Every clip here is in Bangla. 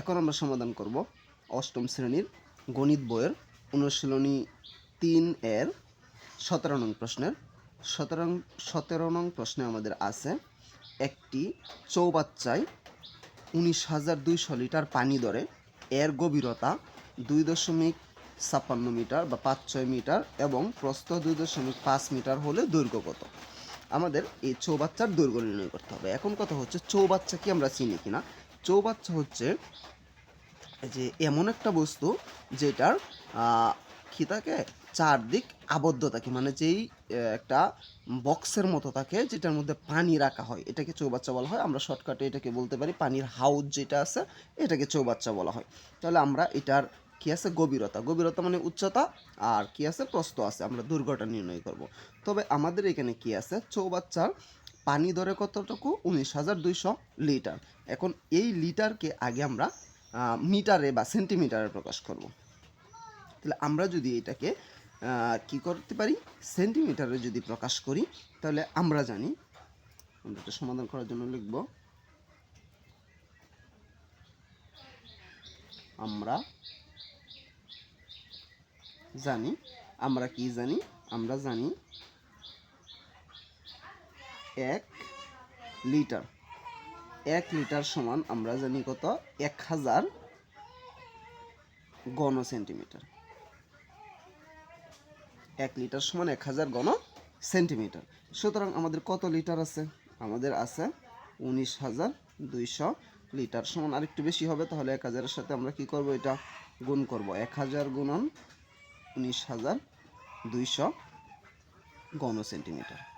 এখন আমরা সমাধান করব অষ্টম শ্রেণির গণিত বইয়ের অনুশীলনী তিন এর সতেরো নং প্রশ্নের। সতেরো সতেরো নং প্রশ্নে আমাদের আছে একটি চৌবাচ্চায় উনিশ হাজার দুইশো লিটার পানি ধরে। এর গভীরতা দুই দশমিক ছাপ্পান্ন মিটার বা পাঁচ ছয় মিটার এবং প্রস্থ দুই দশমিক পাঁচ মিটার হলে দৈর্ঘ্য কত? আমাদের এই চৌবাচ্চার দৈর্ঘ্য নির্ণয় করতে হবে। এখন কথা হচ্ছে চৌবাচ্চা কি আমরা চিনি কিনা? চৌবাচ্চা হচ্ছে যে এমন একটা বস্তু যেটার আহ, কি থাকে চারদিক আবদ্ধ থাকে মানে যেই একটা বক্সের মতো থাকে যেটার মধ্যে পানি রাখা হয়। এটাকে চৌবাচ্চা বলা হয়। আমরা শর্টকাটে এটাকে বলতে পারি। পানির হাউস যেটা আছে এটাকে চৌবাচ্চা বলা হয়। তাহলে আমরা এটার কি আছে? গভীরতা। গভীরতা মানে উচ্চতা আর কি আছে? প্রস্থ আছে। আমরা দুর্ঘটনা নির্ণয় করব। তবে আমাদের এখানে কি আছে? চৌবাচ্চার পানি ধরে কতটুকু? উনিশ হাজার দুইশো লিটার। এখন এই লিটারকে আগে আমরা মিটারে বা সেন্টিমিটারে প্রকাশ করব। তাহলে আমরা যদি এটাকে কি করতে পারি? সেন্টিমিটারে যদি প্রকাশ করি, তাহলে আমরা জানি, আমরা এটা সমাধান করার জন্য লিখব, আমরা জানি, আমরা কি জানি? আমরা জানি এক লিটার। এক লিটার সমান আমরা জানি কত? এক হাজার গণ সেন্টিমিটার এক লিটার সমান এক হাজার গণ সেন্টিমিটার সুতরাং আমাদের কত লিটার আছে? আমাদের আছে উনিশ হাজার দুইশো লিটার সমান। আরেকটু বেশি হবে, তাহলে এক হাজারের সাথে আমরা কি করব এটা? গুণ করব। এক হাজার গুণন উনিশ হাজার দুইশো গণ সেন্টিমিটার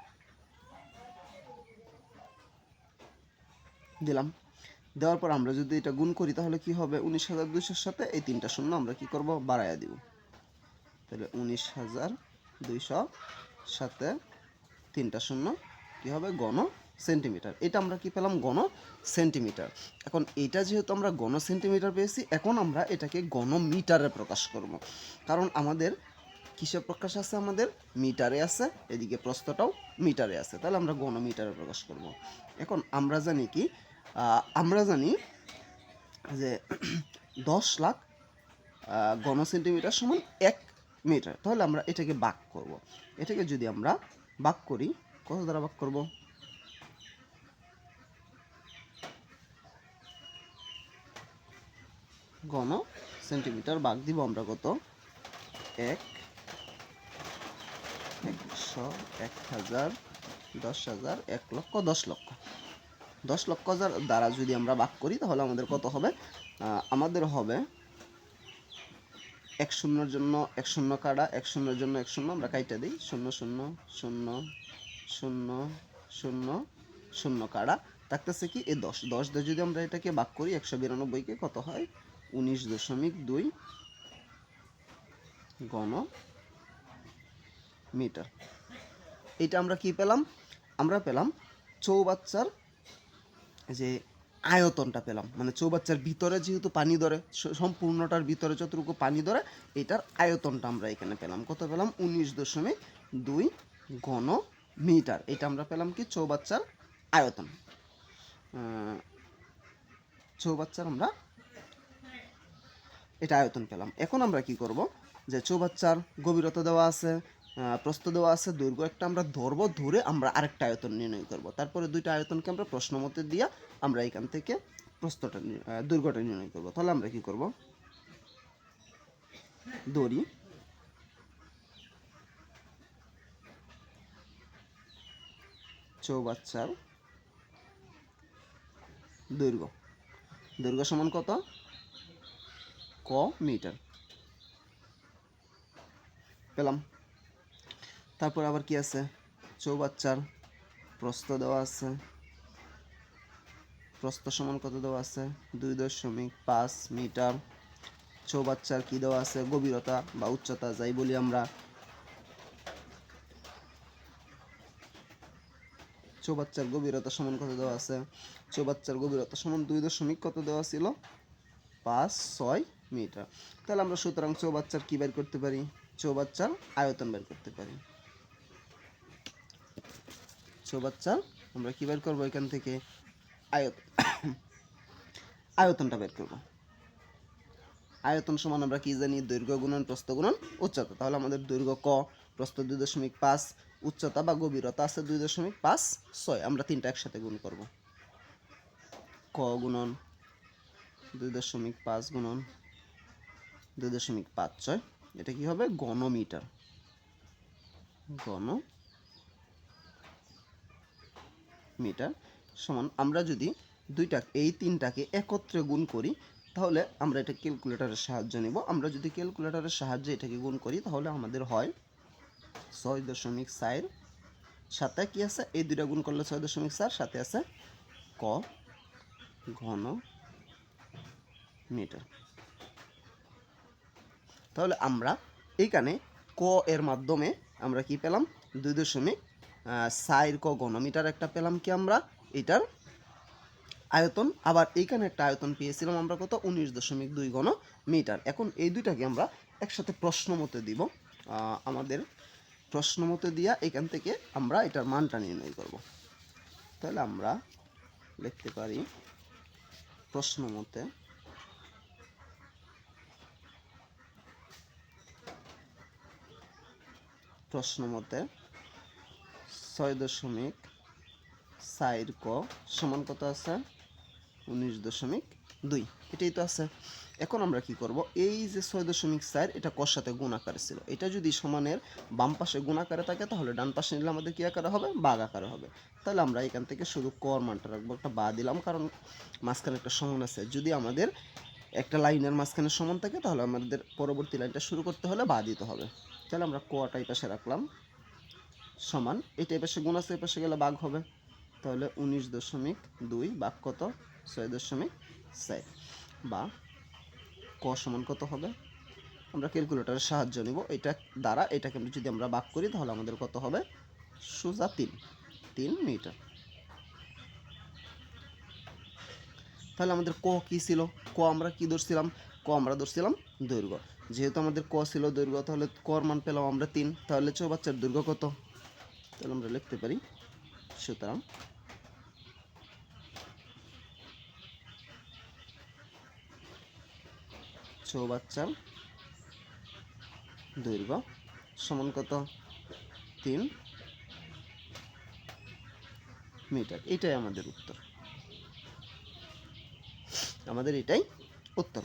দিলাম। দেওয়ার পর আমরা যদি এটা গুণ করি, তাহলে কি হবে? উনিশ হাজার দুইশোর সাথে এই তিনটা শূন্য আমরা কি করব? বাড়াইয়া দিব। তাহলে উনিশ হাজার দুইশো সাথে তিনটা শূন্য কি হবে? গণ সেন্টিমিটার। এটা আমরা কি পেলাম? গণ সেন্টিমিটার। এখন এটা যেহেতু আমরা গণ সেন্টিমিটার পেয়েছি, এখন আমরা এটাকে গণ মিটারে প্রকাশ করব। কারণ আমাদের কিসে প্রকাশ আছে? আমাদের মিটারে আছে। এদিকে প্রস্থটাও মিটারে আছে। তাহলে আমরা গণ মিটারে প্রকাশ করব। এখন আমরা জানি কি? আমরা জানি যে দশ লাখ ঘন সেন্টিমিটার সমান এক মিটার। তাহলে আমরা এটাকে বাক করব। এটাকে যদি আমরা বাক করি, কত দ্বারা বাক করব? ঘন সেন্টিমিটার বাক দিব আমরা কত? এক, একশো, এক হাজার, দশ হাজার, এক লক্ষ, দশ লক্ষ। দশ লক্ষ দ্বারা যদি আমরা ভাগ করি, তাহলে আমাদের কত হবে? আমাদের হবে এক শূন্যর জন্য এক শূন্য কাটা, এক শূন্যর জন্য এক শূন্য, আমরা কাইটা দিই, শূন্য শূন্য শূন্য শূন্য শূন্য শূন্য কাটা। থাকতেছে কি, এই দশ। দশ দিয়ে যদি আমরা এটাকে ভাগ করি, একশো বিরানব্বইকে কত হয়? উনিশ দশমিক দুই গণ মিটার। এটা আমরা কি পেলাম? আমরা পেলাম চৌবাচ্চার যে আয়তনটা পেলাম। মানে চৌবাচ্চার ভিতরে যেহেতু পানি ধরে সম্পূর্ণটার ভিতরে যতটুকু পানি ধরে, এটার আয়তনটা আমরা এখানে পেলাম। কত পেলাম? উনিশ দশমিক দুই ঘন মিটার এটা আমরা পেলাম কি? চৌবাচ্চার আয়তন। চৌবাচ্চার আমরা এটা আয়তন পেলাম। এখন আমরা কি করব? যে চৌবাচ্চার গভীরতা দেওয়া আছে প্রস্থ দেওয়া আছে দৈর্ঘ্য একটা আমরা ধরবো, ধরে আমরা আরেকটা আয়তন নির্ণয় করব। তারপরে দুইটা আয়তনকে আমরা প্রশ্ন মতে দিয়া আমরা এখান থেকে প্রস্থটা দৈর্ঘ্যটা নির্ণয় করব। তাহলে আমরা কি করব? দড়ি চৌবাচ্চার দৈর্ঘ্য। দৈর্ঘ্য সমান কত? ক মিটার। পেলাম। তারপর আবার কি আছে? চৌবাচ্চার প্রস্থ দেওয়া আছে। প্রস্থ সমান কত দেওয়া আছে? দুই দশমিক পাঁচ মিটার। চৌবাচ্চার কি দেওয়া আছে? গভীরতা বা উচ্চতা, যাই বলি আমরা। চৌবাচ্চার গভীরতা সমান কত দেওয়া আছে? চৌবাচ্চার গভীরতা সমান দুই দশমিক কত দেওয়া ছিল? পাঁচ, ছয় মিটার। তাহলে আমরা সুতরাং চৌবাচ্চার কি বের করতে পারি? চৌবাচ্চার আয়তন বের করতে পারি। চৌবাচ্চার আমরা কি বের করব এখান থেকে? আয়ত, আয়তনটা বের করব। আয়তন সমান আমরা কি জানি? দৈর্ঘ্য গুণন, প্রস্থ গুণন, উচ্চতা। তাহলে আমাদের দৈর্ঘ্য ক, প্রস্থ দুই দশমিক পাঁচ, উচ্চতা বা গভীরতা আছে দুই দশমিক পাঁচ, ছয়। আমরা তিনটা একসাথে গুণ করব। ক গুণন, দুই দশমিক পাঁচ গুণন, দুই দশমিক পাঁচ, ছয়। এটা কি হবে? ঘনমিটার ঘন মিটার সমান আমরা যদি দুইটা, এই তিনটাকে একত্রে গুণ করি, তাহলে আমরা এটা ক্যালকুলেটরের সাহায্য নেব। আমরা যদি ক্যালকুলেটরের সাহায্যে এটাকে গুণ করি, তাহলে আমাদের হয় ছয় দশমিক চার। সাথে কি আছে? এই দুইটা গুণ করলে ছয় দশমিক চার, সাথে আছে ক ঘন মিটার। তাহলে আমরা এইখানে ক এর মাধ্যমে আমরা কি পেলাম? দুই দশমিক সাইর ক ঘনমিটার একটা পেলাম কি আমরা? এটার আয়তন। আবার এইখানে একটা আয়তন পেয়েছিলাম আমরা কত? উনিশ দশমিক দুই ঘন মিটার। এখন এই দুইটাকে আমরা একসাথে প্রশ্ন মতে দিব। আমাদের প্রশ্ন মতে দিয়া এখান থেকে আমরা এটার মানটা নির্ণয় করব। তাহলে আমরা লিখতে পারি প্রশ্ন মতে প্রশ্ন মতে ছয় দশমিক সাইর ক সমান কত আছে? উনিশ দশমিক দুই। এটাই তো আছে। এখন আমরা কি করব? এই যে ছয় দশমিক চার, এটা কর সাথে গুণ আকারে ছিল। এটা যদি সমানের বাম পাশে গুণ আকারে থাকে, তাহলে ডান পাশে নিলে আমাদের কী আকারে হবে? বাঘ আকারে হবে। তাহলে আমরা এখান থেকে শুধু কর মানটা রাখব, একটা বা দিলাম, কারণ মাঝখানে একটা সমান আছে। যদি আমাদের একটা লাইনের মাঝখানে সমান থাকে, তাহলে আমাদের পরবর্তী লাইনটা শুরু করতে হলে বা দিতে হবে। তাহলে আমরা কটা এই পাশে রাখলাম। সমান। এটা এই পাশে গুণ আছে এই পাশে গেলে বাঘ হবে। তাহলে উনিশ দশমিক দুই বাঘ কত? ছয় দশমিক চার। বা ক সমান কত হবে? আমরা ক্যালকুলেটরের সাহায্য নিব। এটা দ্বারা এটাকে যদি আমরা বাক করি, তাহলে আমাদের কত হবে? সোজা তিন। তিন মিটার। তাহলে আমাদের ক কি ছিল? ক আমরা কি ধরছিলাম? ক আমরা ধরছিলাম দৈর্ঘ্য। যেহেতু আমাদের ক ছিল দৈর্ঘ্য, তাহলে কর মান পেলাম আমরা তিন। তাহলে চৌবাচ্চার দৈর্ঘ্য কত? তাহলে আমরা লিখতে পারি, সুতরাং চৌবাচ্চার দৈর্ঘ্য সমান কত? তিন মিটার, এটাই আমাদের উত্তর। আমাদের এটাই উত্তর।